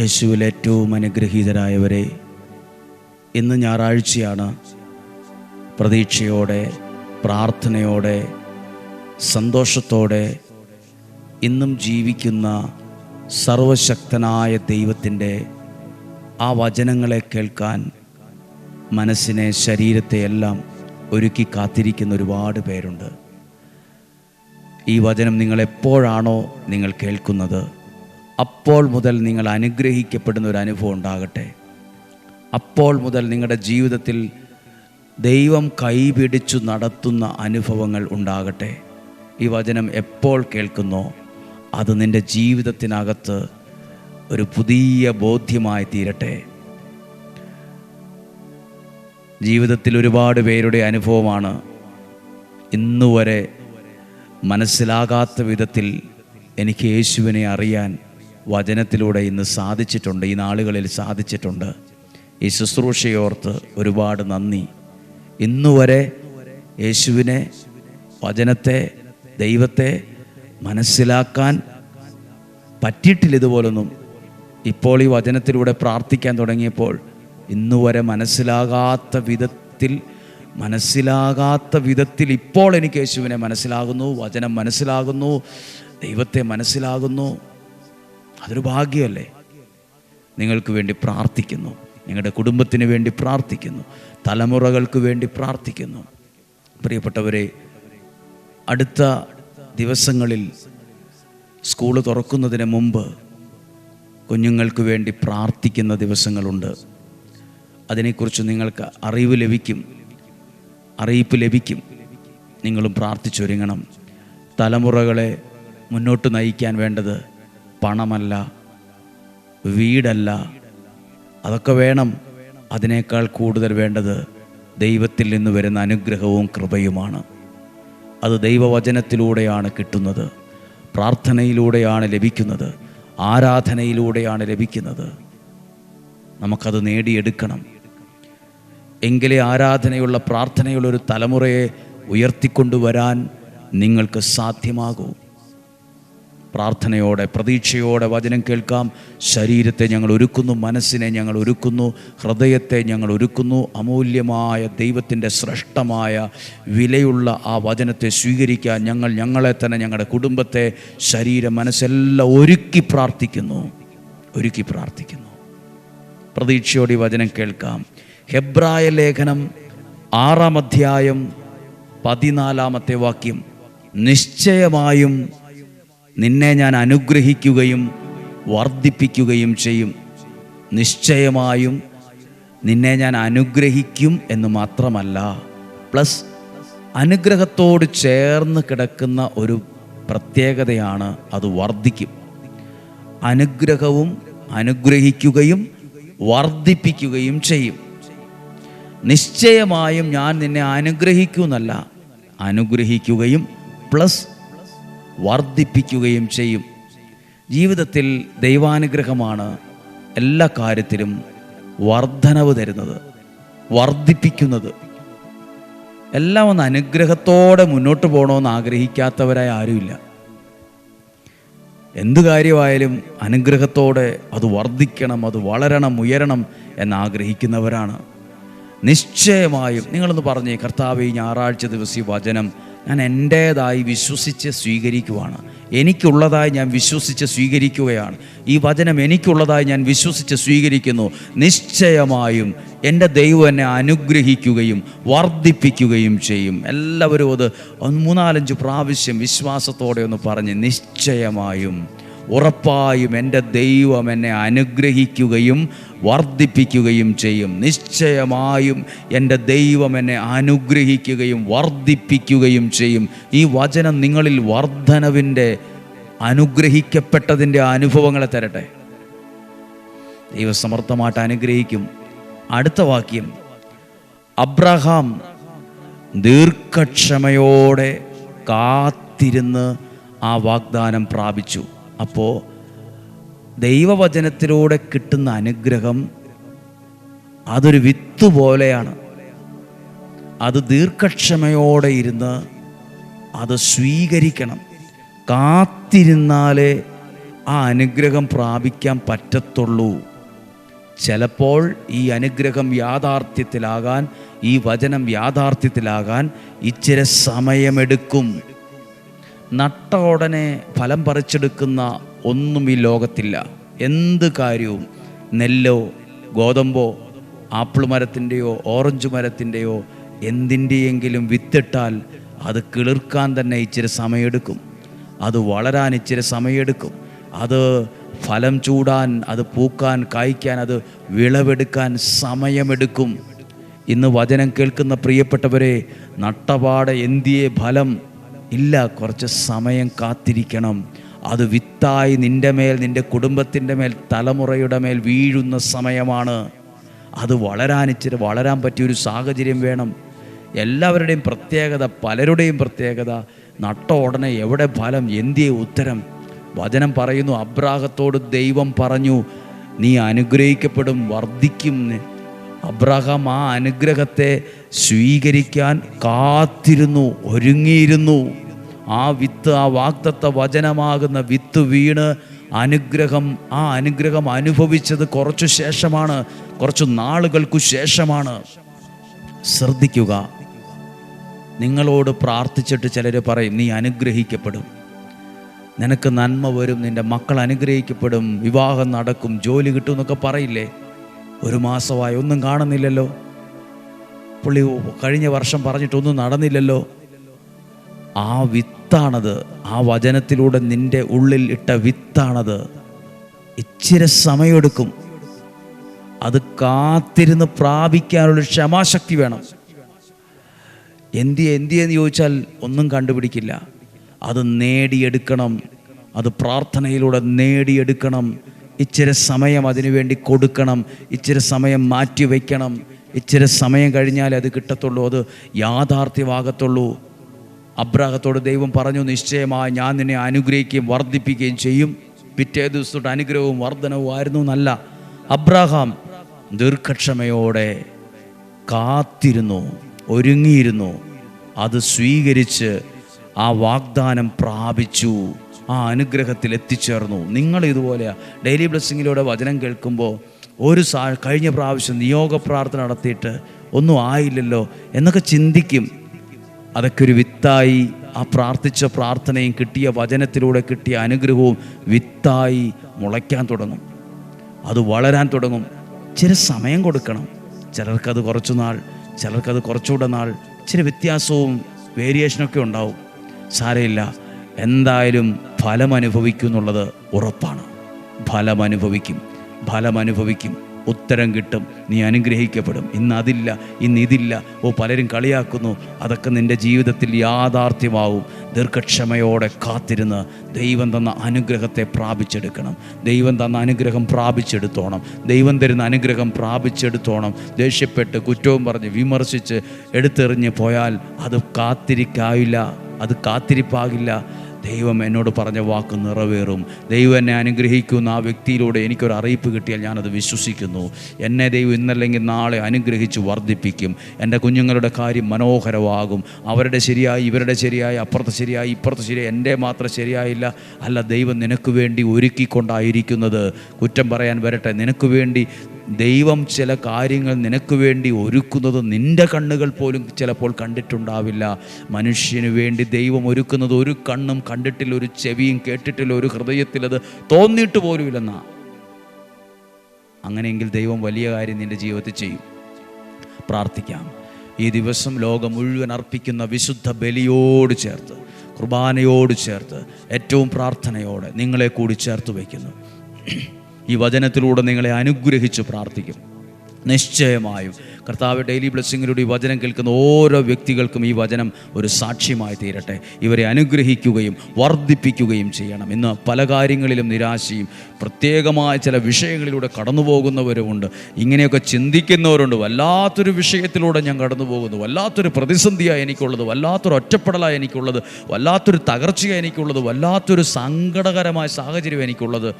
യേശുവിൽ ഏറ്റവും അനുഗ്രഹീതരായവരെ ഇന്ന് ഞായറാഴ്ചയാണ് പ്രതീക്ഷയോടെ പ്രാർത്ഥനയോടെ സന്തോഷത്തോടെ ഇന്നും ജീവിക്കുന്ന സർവശക്തനായ ദൈവത്തിന്റെ ആ വചനങ്ങളെ കേൾക്കാൻ മനസ്സിനെ ശരീരത്തെ എല്ലാം ഒരുക്കി കാത്തിരിക്കുന്ന ഒരുപാട് പേരുണ്ട്. ഈ വചനം നിങ്ങൾ എപ്പോഴാണോ നിങ്ങൾ കേൾക്കുന്നത്? അപ്പോൾ മുതൽ നിങ്ങൾ അനുഗ്രഹിക്കപ്പെടുന്ന ഒരു അനുഭവം ഉണ്ടാകട്ടെ. അപ്പോൾ മുതൽ നിങ്ങളുടെ ജീവിതത്തിൽ ദൈവം കൈപിടിച്ചു നടത്തുന്ന അനുഭവങ്ങൾ ഉണ്ടാകട്ടെ. ഈ വചനം എപ്പോൾ കേൾക്കുന്നോ അത് നിന്റെ ജീവിതത്തിനകത്ത് ഒരു പുതിയ ബോധ്യമായി തീരട്ടെ. ജീവിതത്തിൽ ഒരുപാട് പേരുടെ അനുഭവമാണ്. ഇന്നുവരെ മനസ്സിലാകാത്ത വിധത്തിൽ എനിക്ക് യേശുവിനെ അറിയാൻ വചനത്തിലൂടെ ഇന്ന് സാധിച്ചിട്ടുണ്ട് ഈ നാളുകളിൽ സാധിച്ചിട്ടുണ്ട്. ഈ ശുശ്രൂഷയോർത്ത് ഒരുപാട് നന്ദി. ഇന്നുവരെ യേശുവിനെ വചനത്തെ ദൈവത്തെ മനസ്സിലാക്കാൻ പറ്റിയിട്ടില്ല ഇതുപോലൊന്നും. ഇപ്പോൾ ഈ വചനത്തിലൂടെ പ്രാർത്ഥിക്കാൻ തുടങ്ങിയപ്പോൾ ഇന്നുവരെ മനസ്സിലാകാത്ത വിധത്തിൽ മനസ്സിലാകാത്ത വിധത്തിൽ ഇപ്പോൾ എനിക്ക് യേശുവിനെ മനസ്സിലാകുന്നു വചനം മനസ്സിലാകുന്നു ദൈവത്തെ മനസ്സിലാകുന്നു. അതൊരു ഭാഗ്യമല്ലേ? നിങ്ങൾക്ക് വേണ്ടി പ്രാർത്ഥിക്കുന്നു. നിങ്ങളുടെ കുടുംബത്തിന് വേണ്ടി പ്രാർത്ഥിക്കുന്നു. തലമുറകൾക്ക് വേണ്ടി പ്രാർത്ഥിക്കുന്നു. പ്രിയപ്പെട്ടവരെ അടുത്ത ദിവസങ്ങളിൽ സ്കൂൾ തുറക്കുന്നതിന് മുമ്പ് കുഞ്ഞുങ്ങൾക്ക് വേണ്ടി പ്രാർത്ഥിക്കുന്ന ദിവസങ്ങളുണ്ട്. അതിനെക്കുറിച്ച് നിങ്ങൾക്ക് അറിവ് ലഭിക്കും. അറിയിപ്പ് ലഭിക്കും. നിങ്ങളും പ്രാർത്ഥിച്ചൊരുങ്ങണം. തലമുറകളെ മുന്നോട്ട് നയിക്കാൻ വേണ്ടത് പണമല്ല വീടല്ല. അതൊക്കെ വേണം. അതിനേക്കാൾ കൂടുതൽ വേണ്ടത് ദൈവത്തിൽ നിന്ന് വരുന്ന അനുഗ്രഹവും കൃപയുമാണ്. അത് ദൈവവചനത്തിലൂടെയാണ് കിട്ടുന്നത്. പ്രാർത്ഥനയിലൂടെയാണ് ലഭിക്കുന്നത്. ആരാധനയിലൂടെയാണ് ലഭിക്കുന്നത്. നമുക്കത് നേടിയെടുക്കണം. എങ്കിലേ ആരാധനയുള്ള പ്രാർത്ഥനയുള്ള ഒരു തലമുറയെ ഉയർത്തിക്കൊണ്ടുവരാൻ നിങ്ങൾക്ക് സാധ്യമാകൂ. പ്രാർത്ഥനയോടെ പ്രതീക്ഷയോടെ വചനം കേൾക്കാം. ശരീരത്തെ ഞങ്ങൾ ഒരുക്കുന്നു മനസ്സിനെ ഞങ്ങൾ ഒരുക്കുന്നു ഹൃദയത്തെ ഞങ്ങൾ ഒരുക്കുന്നു. അമൂല്യമായ ദൈവത്തിന്റെ ശ്രേഷ്ഠമായ വിലയുള്ള ആ വചനത്തെ സ്വീകരിക്കാൻ ഞങ്ങൾ ഞങ്ങളെ തന്നെ ഞങ്ങളുടെ കുടുംബത്തെ ശരീരം മനസ്സെല്ലാം ഒരുക്കി പ്രാർത്ഥിക്കുന്നു. ഒരുക്കി പ്രാർത്ഥിക്കുന്നു. പ്രതീക്ഷയോടെ വചനം കേൾക്കാം. ഹെബ്രായ ലേഖനം ആറാം അധ്യായം പതിനാലാമത്തെ വാക്യം നിശ്ചയമായും നിന്നെ ഞാൻ അനുഗ്രഹിക്കുകയും വർദ്ധിപ്പിക്കുകയും ചെയ്യും. നിശ്ചയമായും നിന്നെ ഞാൻ അനുഗ്രഹിക്കും എന്ന് മാത്രമല്ല പ്ലസ് അനുഗ്രഹത്തോട് ചേർന്ന് കിടക്കുന്ന ഒരു പ്രത്യേകതയാണ് അത് വർദ്ധിക്കും. അനുഗ്രഹവും അനുഗ്രഹിക്കുകയും വർദ്ധിപ്പിക്കുകയും ചെയ്യും. നിശ്ചയമായും ഞാൻ നിന്നെ അനുഗ്രഹിക്കുന്നല്ല അനുഗ്രഹിക്കുകയും പ്ലസ് വർദ്ധിപ്പിക്കുകയും ചെയ്യും. ജീവിതത്തിൽ ദൈവാനുഗ്രഹമാണ് എല്ലാ കാര്യത്തിലും വർധനവ് തരുന്നത് വർദ്ധിപ്പിക്കുന്നത്. എല്ലാം ഒന്ന് അനുഗ്രഹത്തോടെ മുന്നോട്ട് പോകണമെന്ന് ആഗ്രഹിക്കാത്തവരായി ആരുമില്ല. എന്ത് കാര്യമായാലും അനുഗ്രഹത്തോടെ അത് വർദ്ധിക്കണം അത് വളരണം ഉയരണം എന്നാഗ്രഹിക്കുന്നവരാണ് നിശ്ചയമായും നിങ്ങളൊന്ന് പറഞ്ഞേ കർത്താവ് ഈ ഞായറാഴ്ച ദിവസം ഈ വചനം ഞാൻ എന്റേതായി വിശ്വസിച്ച് സ്വീകരിക്കുവാണ്. എനിക്കുള്ളതായി ഞാൻ വിശ്വസിച്ച് സ്വീകരിക്കുകയാണ്. ഈ വചനം എനിക്കുള്ളതായി ഞാൻ വിശ്വസിച്ച് സ്വീകരിക്കുന്നു. നിശ്ചയമായും എന്റെ ദൈവം എന്നെ അനുഗ്രഹിക്കുകയും വർദ്ധിപ്പിക്കുകയും ചെയ്യും. എല്ലാവരും അത് മൂന്നാലഞ്ച് പ്രാവശ്യം വിശ്വാസത്തോടെ ഒന്ന് പറഞ്ഞ് നിശ്ചയമായും ഉറപ്പായും എന്റെ ദൈവം എന്നെ അനുഗ്രഹിക്കുകയും വർദ്ധിപ്പിക്കുകയും ചെയ്യും. നിശ്ചയമായും എന്റെ ദൈവം എന്നെ അനുഗ്രഹിക്കുകയും വർദ്ധിപ്പിക്കുകയും ചെയ്യും. ഈ വചനം നിങ്ങളിൽ വർധനവിന്റെ അനുഗ്രഹിക്കപ്പെട്ടതിന്റെ അനുഭവങ്ങളെ തരട്ടെ. ദൈവസമർത്ഥമായിട്ട് അനുഗ്രഹിക്കും. അടുത്ത വാക്യം. അബ്രഹാം ദീർഘക്ഷമയോടെ കാത്തിരുന്ന് ആ വാഗ്ദാനം പ്രാപിച്ചു. അപ്പോൾ ദൈവവചനത്തിലൂടെ കിട്ടുന്ന അനുഗ്രഹം അതൊരു വിത്ത് പോലെയാണ്. അത് ദീർഘക്ഷമയോടെ ഇരുന്ന് അത് സ്വീകരിക്കണം. കാത്തിരുന്നാലേ ആ അനുഗ്രഹം പ്രാപിക്കാൻ പറ്റത്തുള്ളൂ. ചിലപ്പോൾ ഈ അനുഗ്രഹം യാഥാർത്ഥ്യത്തിലാകാൻ ഈ വചനം യാഥാർത്ഥ്യത്തിലാകാൻ ഇച്ചിരി സമയമെടുക്കും. നട്ട ഉടനെ ഫലം പറിച്ചെടുക്കുന്ന ഒന്നും ഈ ലോകത്തില്ല. എന്ത് കാര്യവും? നെല്ലോ ഗോതമ്പോ ആപ്പിൾ മരത്തിന്റെയോ ഓറഞ്ച് മരത്തിന്റെയോ എന്തിന്റെയെങ്കിലും വിത്തിട്ടാൽ അത് കിളിർക്കാൻ തന്നെ ഇച്ചിരി സമയമെടുക്കും. അത് വളരാൻ ഇച്ചിരി സമയമെടുക്കും. അത് ഫലം ചൂടാൻ അത് പൂക്കാൻ കായ്ക്കാൻ അത് വിളവെടുക്കാൻ സമയമെടുക്കും. ഇന്ന് വചനം കേൾക്കുന്ന പ്രിയപ്പെട്ടവരെ നട്ടപാട എന്തിയെ ഫലം ഇല്ല കുറച്ച് സമയം കാത്തിരിക്കണം. അത് വിത്തായി നിന്റെ മേൽ നിന്റെ കുടുംബത്തിന്റെ മേൽ തലമുറയുടെ മേൽ വീഴുന്ന സമയമാണ്. അത് വളരാൻ ഇച്ചിരി വളരാൻ പറ്റിയൊരു സാഹചര്യം വേണം. എല്ലാവരുടെയും പ്രത്യേകത പലരുടെയും പ്രത്യേകത നട്ട ഉടനെ എവിടെ ഫലം എന്തിയെ ഉത്തരം? വചനം പറയുന്നു അബ്രാഹത്തോട് ദൈവം പറഞ്ഞു നീ അനുഗ്രഹിക്കപ്പെടും വർദ്ധിക്കും. അബ്രാഹം ആ അനുഗ്രഹത്തെ സ്വീകരിക്കാൻ കാത്തിരുന്നു ഒരുങ്ങിയിരുന്നു. ആ വിത്ത് ആ വാക്തത്വ വചനമാകുന്ന വിത്ത് വീണ് അനുഗ്രഹം ആ അനുഗ്രഹം അനുഭവിച്ചത് കുറച്ചു ശേഷമാണ് കുറച്ചു നാളുകൾക്കു ശേഷമാണ്. ശ്രദ്ധിക്കുക. നിങ്ങളോട് പ്രാർത്ഥിച്ചിട്ട് ചിലർ പറയും നീ അനുഗ്രഹിക്കപ്പെടും. നിനക്ക് നന്മ വരും നിന്റെ മക്കൾ അനുഗ്രഹിക്കപ്പെടും വിവാഹം നടക്കും ജോലി കിട്ടും എന്നൊക്കെ പറയില്ലേ? ഒരു മാസമായി ഒന്നും കാണുന്നില്ലല്ലോ. പുള്ളി കഴിഞ്ഞ വർഷം പറഞ്ഞിട്ടൊന്നും നടന്നില്ലല്ലോ. ആ വിത്താണത്. ആ വചനത്തിലൂടെ നിന്റെ ഉള്ളിൽ ഇട്ട വിത്താണത്. ഇച്ചിരി സമയമെടുക്കും. അത് കാത്തിരുന്ന് പ്രാപിക്കാനുള്ള ക്ഷമാശക്തി വേണം. എന്തിയെ എന്തിയെന്ന് ചോദിച്ചാൽ ഒന്നും കണ്ടുപിടിക്കില്ല. അത് നേടിയെടുക്കണം. അത് പ്രാർത്ഥനയിലൂടെ നേടിയെടുക്കണം. ഇച്ചിരി സമയം അതിനുവേണ്ടി കൊടുക്കണം. ഇച്ചിരി സമയം മാറ്റി വയ്ക്കണം ഇച്ചിരി സമയം കഴിഞ്ഞാൽ അത് കിട്ടത്തുള്ളൂ അത് യാഥാർത്ഥ്യമാകത്തുള്ളൂ. അബ്രാഹത്തോട് ദൈവം പറഞ്ഞു നിശ്ചയമായി ഞാൻ നിന്നെ അനുഗ്രഹിക്കുകയും വർദ്ധിപ്പിക്കുകയും ചെയ്യും. പിറ്റേ ദിവസത്തോട്ട് അനുഗ്രഹവും വർധനവും ആയിരുന്നു എന്നല്ല. അബ്രാഹാം ദീർഘക്ഷമയോടെ കാത്തിരുന്നു ഒരുങ്ങിയിരുന്നു. അത് സ്വീകരിച്ച് ആ വാഗ്ദാനം പ്രാപിച്ചു ആ അനുഗ്രഹത്തിൽ എത്തിച്ചേർന്നു. നിങ്ങൾ ഇതുപോലെ ഡെയിലി ബ്ലെസ്സിങ്ങിലൂടെ വചനം കേൾക്കുമ്പോൾ ഒരു സാ കഴിഞ്ഞ പ്രാവശ്യം നിയോഗ പ്രാർത്ഥന നടത്തിയിട്ട് ഒന്നും ആയില്ലല്ലോ എന്നൊക്കെ ചിന്തിക്കും. അതൊക്കെ ഒരു വിത്തായി ആ പ്രാർത്ഥിച്ച പ്രാർത്ഥനയും കിട്ടിയ വചനത്തിലൂടെ കിട്ടിയ അനുഗ്രഹവും വിത്തായി മുളയ്ക്കാൻ തുടങ്ങും. അത് വളരാൻ തുടങ്ങും. ചില സമയം കൊടുക്കണം. ചിലർക്കത് കുറച്ചു നാൾ ചിലർക്കത് കുറച്ചുകൂടെ നാൾ ചില വ്യത്യാസവും വേരിയേഷനൊക്കെ ഉണ്ടാവും. സാരയില്ല എന്തായാലും ഫലം അനുഭവിക്കും എന്നുള്ളത് ഉറപ്പാണ്. ഫലം അനുഭവിക്കും ഫലം അനുഭവിക്കും. ഉത്തരം കിട്ടും. നീ അനുഗ്രഹിക്കപ്പെടും. ഇന്ന് അതില്ല ഇന്ന് ഇതില്ല. ഓ പലരും കളിയാക്കുന്നു. അതൊക്കെ നിന്റെ ജീവിതത്തിൽ യാഥാർത്ഥ്യമാവും. ദീർഘക്ഷമയോടെ കാത്തിരുന്ന് ദൈവം തന്ന അനുഗ്രഹത്തെ പ്രാപിച്ചെടുക്കണം. ദൈവം തന്ന അനുഗ്രഹം പ്രാപിച്ചെടുത്തോണം. ദൈവം തരുന്ന അനുഗ്രഹം പ്രാപിച്ചെടുത്തോണം. ദേഷ്യപ്പെട്ട് കുറ്റവും പറഞ്ഞ് വിമർശിച്ച് എടുത്തെറിഞ്ഞ് പോയാൽ അത് കാത്തിരിക്കാവില്ല അത് കാത്തിരിപ്പാകില്ല. ദൈവം എന്നോട് പറഞ്ഞ വാക്ക് നിറവേറും. ദൈവം എന്നെ അനുഗ്രഹിക്കുന്ന ആ വ്യക്തിയിലൂടെ എനിക്കൊരു അറിയിപ്പ് കിട്ടിയാൽ ഞാനത് വിശ്വസിക്കുന്നു. എന്നെ ദൈവം ഇന്നല്ലെങ്കിൽ നാളെ അനുഗ്രഹിച്ച് വർദ്ധിപ്പിക്കും. എന്റെ കുഞ്ഞുങ്ങളുടെ കാര്യം മനോഹരമാകും. അവരുടെ ശരിയായി ഇവരുടെ ശരിയായി അപ്പുറത്ത് ശരിയായി ഇപ്പുറത്ത് ശരിയായി എന്റെ മാത്രം ശരിയായില്ല. അല്ല ദൈവം നിനക്ക് വേണ്ടി ഒരുക്കിക്കൊണ്ടായിരിക്കുന്നത്. കുറ്റം പറയാൻ വരട്ടെ. നിനക്ക് വേണ്ടി ദൈവം ചില കാര്യങ്ങൾ നിനക്ക് വേണ്ടി ഒരുക്കുന്നത് നിന്റെ കണ്ണുകൾ പോലും ചിലപ്പോൾ കണ്ടിട്ടുണ്ടാവില്ല. മനുഷ്യന് വേണ്ടി ദൈവം ഒരുക്കുന്നത് ഒരു കണ്ണും കണ്ടിട്ടില്ല ഒരു ചെവിയും കേട്ടിട്ടില്ല ഒരു ഹൃദയത്തിലത് തോന്നിയിട്ട് പോലുമില്ലെന്നാ. അങ്ങനെയെങ്കിൽ ദൈവം വലിയ കാര്യം നിന്റെ ജീവിതത്തിൽ ചെയ്യും. പ്രാർത്ഥിക്കാം. ഈ ദിവസം ലോകം മുഴുവൻ അർപ്പിക്കുന്ന വിശുദ്ധ ബലിയോട് ചേർത്ത് കുർബാനയോട് ചേർത്ത് ഏറ്റവും പ്രാർത്ഥനയോടെ നിങ്ങളെ കൂടി ചേർത്ത് വയ്ക്കുന്നു. ഈ വചനത്തിലൂടെ നിങ്ങളെ അനുഗ്രഹിച്ച് പ്രാർത്ഥിക്കും. നിശ്ചയമായും കർത്താവ് ഡെയിലി ബ്ലെസ്സിങ്ങിലൂടെ ഈ വചനം കേൾക്കുന്ന ഓരോ വ്യക്തികൾക്കും ഈ വചനം ഒരു സാക്ഷ്യമായി തീരട്ടെ. ഇവരെ അനുഗ്രഹിക്കുകയും വർദ്ധിപ്പിക്കുകയും ചെയ്യണം. ഇന്ന് പല കാര്യങ്ങളിലും നിരാശയും പ്രത്യേകമായ ചില വിഷയങ്ങളിലൂടെ കടന്നു പോകുന്നവരുമുണ്ട് ഇങ്ങനെയൊക്കെ ചിന്തിക്കുന്നവരുണ്ട്. വല്ലാത്തൊരു വിഷയത്തിലൂടെ ഞാൻ കടന്നു പോകുന്നു വല്ലാത്തൊരു പ്രതിസന്ധിയാണ് എനിക്കുള്ളത്. വല്ലാത്തൊരു ഒറ്റപ്പെടലാണ് എനിക്കുള്ളത്. വല്ലാത്തൊരു തകർച്ചയാണ് എനിക്കുള്ളത്. വല്ലാത്തൊരു സങ്കടകരമായ സാഹചര്യം എനിക്കുള്ളത്.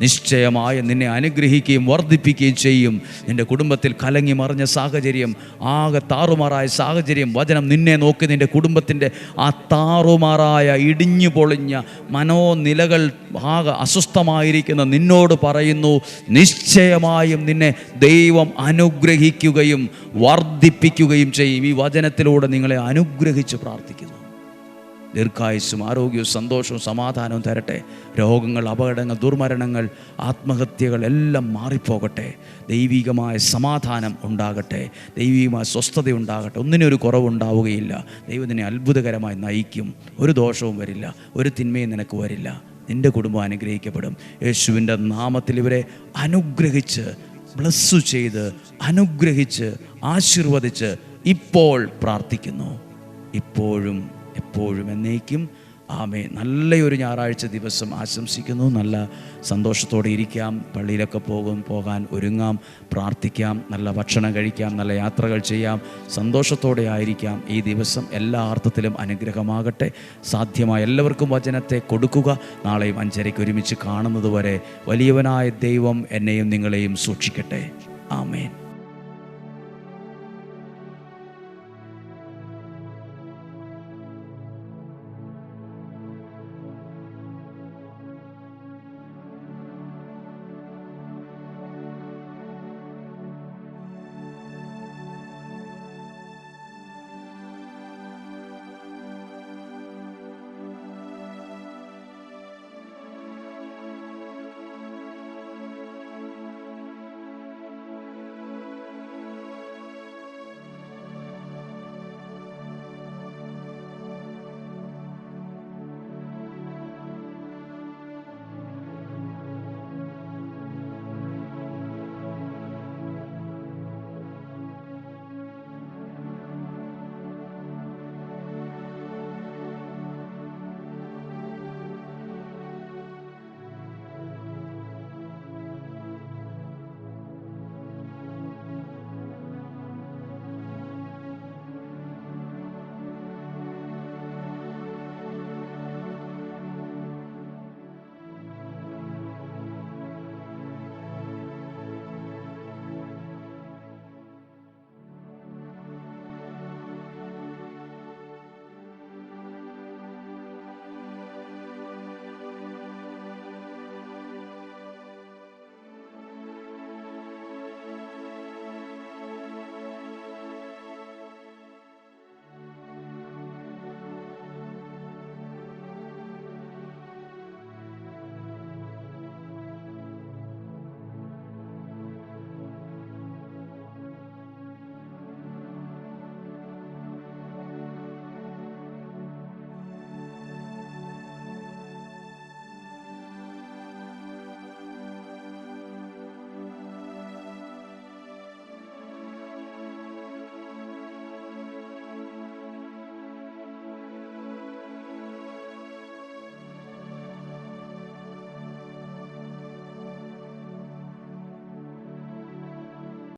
നിശ്ചയമായി നിന്നെ അനുഗ്രഹിക്കുകയും വർദ്ധിപ്പിക്കുകയും ചെയ്യും. നിന്റെ കുടുംബത്തിൽ കലങ്ങി മറിഞ്ഞ സാഹചര്യം ആകെ താറുമാറായ സാഹചര്യം വചനം നിന്നെ നോക്കി നിന്റെ കുടുംബത്തിന്റെ ആ താറുമാറായ ഇടിഞ്ഞു പൊളിഞ്ഞ മനോനിലകൾ ആകെ അസ്വസ്ഥമായിരിക്കുന്ന നിന്നോട് പറയുന്നു നിശ്ചയമായും നിന്നെ ദൈവം അനുഗ്രഹിക്കുകയും വർദ്ധിപ്പിക്കുകയും ചെയ്യും. ഈ വചനത്തിലൂടെ നിങ്ങളെ അനുഗ്രഹിച്ച് പ്രാർത്ഥിക്കുന്നു. ദീർഘായുസ്സും ആരോഗ്യവും സന്തോഷവും സമാധാനവും തരട്ടെ. രോഗങ്ങൾ അപകടങ്ങൾ ദുർമരണങ്ങൾ ആത്മഹത്യകൾ എല്ലാം മാറിപ്പോകട്ടെ. ദൈവികമായ സമാധാനം ഉണ്ടാകട്ടെ. ദൈവികമായ സ്വസ്ഥത ഉണ്ടാകട്ടെ. ഒന്നിനും ഒരു കുറവുണ്ടാവുകയില്ല. ദൈവം നിന്നെ അത്ഭുതകരമായി നയിക്കും. ഒരു ദോഷവും വരില്ല. ഒരു തിന്മയും നിനക്ക് വരില്ല. നിന്റെ കുടുംബം അനുഗ്രഹിക്കപ്പെടും. യേശുവിന്റെ നാമത്തിൽ ഇവരെ അനുഗ്രഹിച്ച് ബ്ലസ് ചെയ്ത് അനുഗ്രഹിച്ച് ആശീർവദിച്ച് ഇപ്പോൾ പ്രാർത്ഥിക്കുന്നു. ഇപ്പോഴും എപ്പോഴും എന്നേക്കും. ആമേ നല്ലൊരു ഞായറാഴ്ച ദിവസം ആശംസിക്കുന്നു. നല്ല സന്തോഷത്തോടെ ഇരിക്കാം. പള്ളിയിലൊക്കെ പോകും പോകാൻ ഒരുങ്ങാം പ്രാർത്ഥിക്കാം നല്ല ഭക്ഷണം കഴിക്കാം നല്ല യാത്രകൾ ചെയ്യാം സന്തോഷത്തോടെ ആയിരിക്കാം. ഈ ദിവസം എല്ലാ അർത്ഥത്തിലും അനുഗ്രഹമാകട്ടെ. സാധ്യമായ എല്ലാവർക്കും വചനത്തെ കൊടുക്കുക. നാളെയും അഞ്ചരയ്ക്ക് ഒരുമിച്ച് കാണുന്നതുവരെ വലിയവനായ ദൈവം എന്നെയും നിങ്ങളെയും സൂക്ഷിക്കട്ടെ. ആമേൻ.